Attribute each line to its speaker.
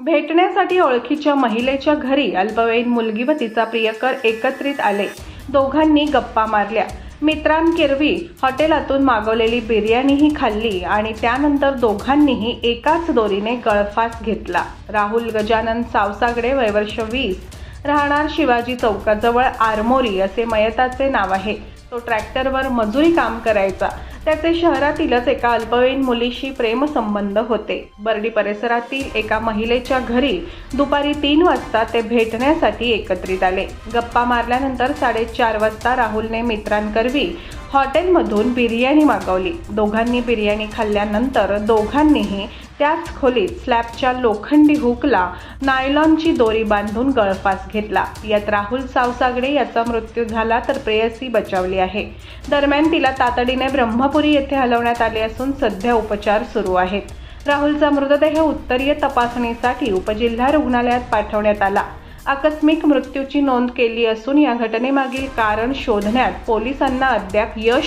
Speaker 1: भेटण्यासाठी ओळखीच्या महिलेच्या घरी अल्पवयीन मुलगी व तिचा प्रियकर एकत्रित आले. दोघांनी गप्पा मारल्या. मित्रांकेरवी हॉटेलातून मागवलेली बिर्याणीही खाल्ली आणि त्यानंतर दोघांनीही एकाच दोरीने गळफास घेतला. राहुल गजानन सावसागडे वयवर्ष वीस. राहणार शिवाजी चौकाजवळ आरमोरी असे मयताचे नाव आहे. तो ट्रॅक्टरवर मजुरी काम करायचा. त्याचे शहरातीलच एका अल्पवयीन मुलीशी प्रेमसंबंध होते. बर्डी परिसरातील एका महिलेच्या घरी दुपारी तीन वाजता ते भेटण्यासाठी एकत्रित आले. गप्पा मारल्यानंतर साडेचार वाजता राहुलने मित्रांकरवी हॉटेलमधून बिर्याणी मागवली. दोघांनी बिर्याणी खाल्ल्यानंतर दोघांनीही त्याच खोलीत स्लॅबच्या लोखंडी हुकला नायलॉनची दोरी बांधून गळफास घेतला. यात राहुल सावसागडे याचा मृत्यू झाला तर प्रेयसी बचावली आहे. दरम्यान तिला तातडीने ब्रह्मपुरी येथे हलवण्यात आले असून सध्या उपचार सुरू आहेत. राहुलचा मृतदेह उत्तरीय तपासणीसाठी उपजिल्हा रुग्णालयात पाठवण्यात आला. आकस्मिक मृत्यूची नोंद केली असून या घटनेमागील कारण शोधण्यात पोलिसांना अद्याप यश